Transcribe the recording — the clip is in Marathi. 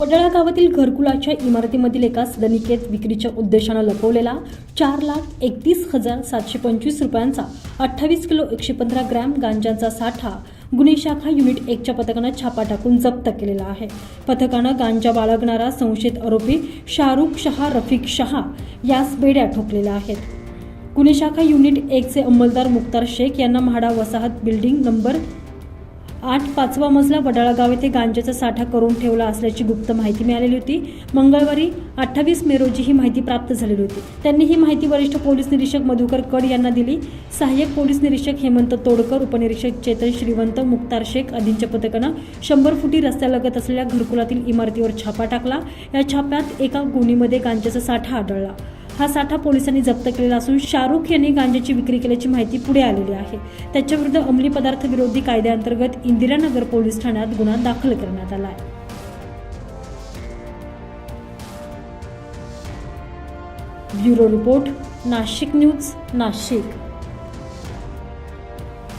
वडाळा गावातील घरकुलाच्या इमारतीमधील एका सदनिकेत विक्रीच्या उद्देशानं लपवलेला चार लाख एकतीस हजार सातशे पंचवीस रुपयांचा अठ्ठावीस किलो एकशे पंधरा ग्रॅम गांजाचा साठा गुन्हे शाखा युनिट एकच्या पथकानं छापा टाकून जप्त केलेला आहे. पथकानं गांजा बाळगणारा संशयित आरोपी शाहरुख शहा रफिक शहा यास बेड्या ठोकलेल्या आहेत. गुन्हे शाखा युनिट एकचे अंमलदार मुक्तार शेख यांना म्हाडा वसाहत बिल्डिंग नंबर आठ पाचवा मजला वडाळा गाव येथे गांजाचा साठा करून ठेवला असल्याची गुप्त माहिती मिळालेली होती. मंगळवारी अठ्ठावीस मे रोजी ही माहिती प्राप्त झालेली होती. त्यांनी ही माहिती वरिष्ठ पोलीस निरीक्षक मधुकर कड यांना दिली. सहाय्यक पोलीस निरीक्षक हेमंत तोडकर उपनिरीक्षक चेतन श्रीवंत मुक्तार शेख आदींच्या पथकानं शंभर फुटी रस्त्यालगत असलेल्या घरकुलातील इमारतीवर छापा टाकला. या छाप्यात एका गुणीमध्ये गांजाचा साठा आढळला. हा साठा पोलिसांनी जप्त केलेला असून शाहरुख यांनी गांजाची विक्री केल्याची माहिती पुढे आलेली आहे. त्याच्याविरुद्ध अंमली पदार्थ विरोधी कायद्याअंतर्गत इंदिरानगर पोलीस ठाण्यात गुन्हा दाखल करण्यात आला आहे. Bureau report Nashik news Nashik.